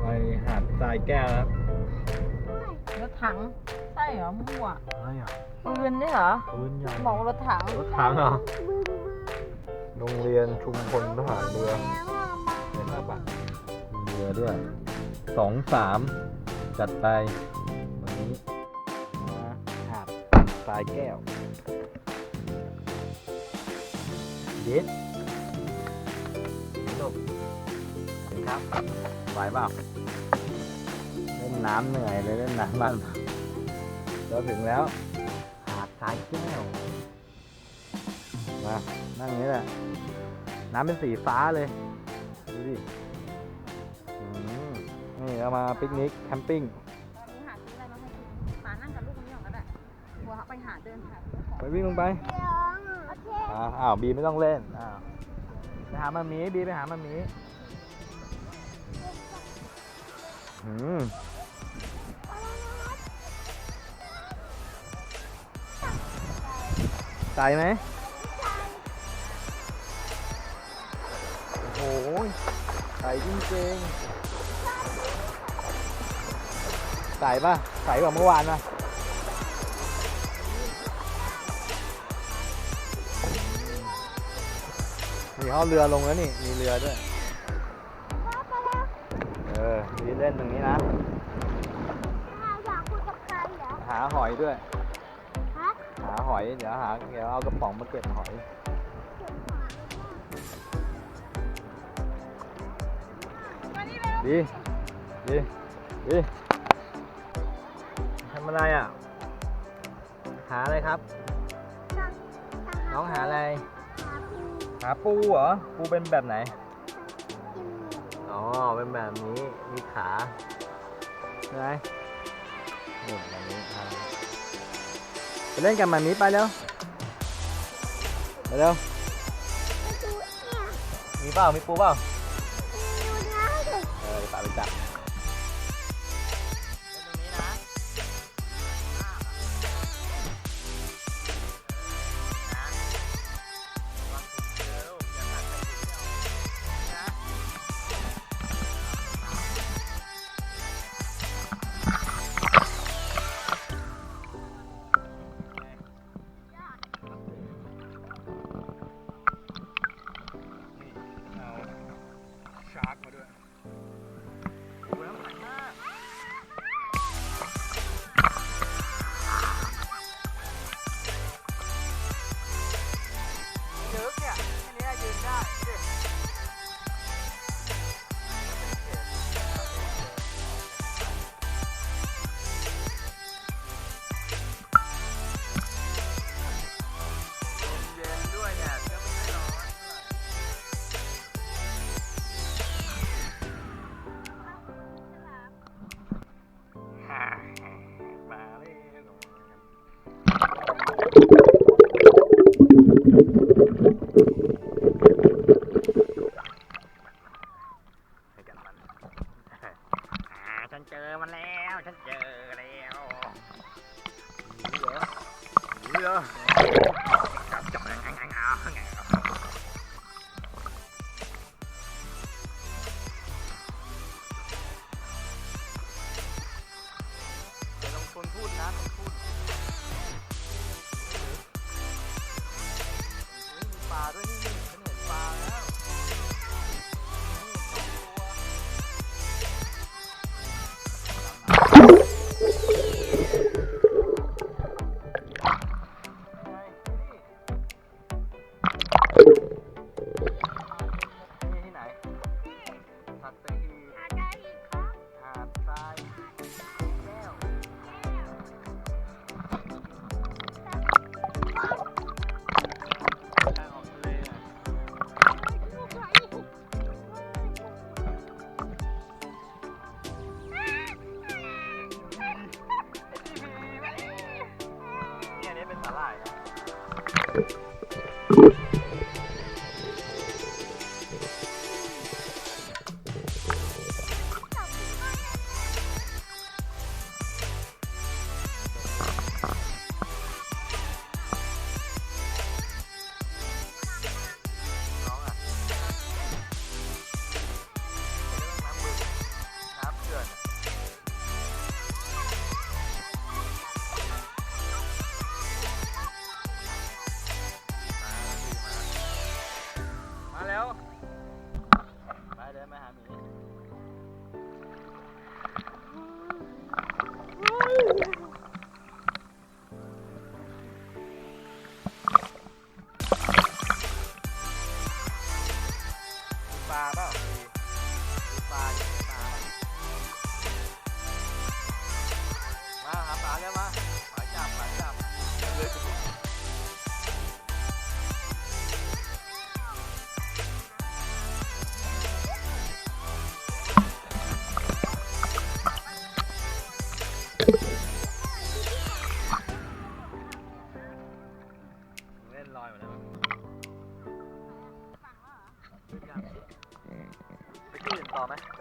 ไปหาดทรายแก้วครับรถถังใช่เหรอมั่วอะไรอะปืนนี่เหรอปืนใหญ่บอกรถถังรถถังเหรอโรงเรียนชุมพลทหารเรือเห็นป่ะปะมีเรือด้วยสองสามจัดไปวันนี้มาหาดทรายแก้วเย็ด ครับไหวเปล่าเล่นน้ำเหนื่อยเลยเล่นน้ำบ้านเราถึงแล้ว หาดทรายแก้ว มา นั่งอย่างนี้แหละ น้ำเป็นสีฟ้าเลย ดูดิอืมนี่เอามาปิกนิกแคมปิ้งหาซื้ออะไรมาให้กินมานั่งกับลูกคนนี้ก่อนก็ได้หัวไปหาเดินหาซื้อของไปวิ่งลงไปอ่าอ้าวบีไม่ต้องเล่น อ้าวไปหามามีบีไปหามามี อืมใส่ไหมโอ้โหใส่จริงๆใส่ป่ะใส่กว่าเมื่อวานป่ะนี่เขาเอาเรือลงแล้วนี่ มีเรือด้วย เออมีเล่นตรงนี้นะหาหอยด้วยหาหอย เดี๋ยวหา เดี๋ยวเอากระป๋องมาเก็บหอยดี ดี ดีทำอะไรอะ หาอะไรครับ น้องหาอะไร หาปูเหรอ ปูเป็นแบบไหน อ๋อ เป็นแบบนี้ มีขาใช่ไหมนี่แบบนี้ไปเล่นกับมันนี้ไปเร็ว ไปเร็ว มีเปล่า มีปูเปล่า ชาร์จมาด้วย แล้วฉันเจอแล้วหนีเหรอหนีเหรอจับจับงางางาง สาหร่าย แล้มาหาหมีปลาเปล่า 好嘞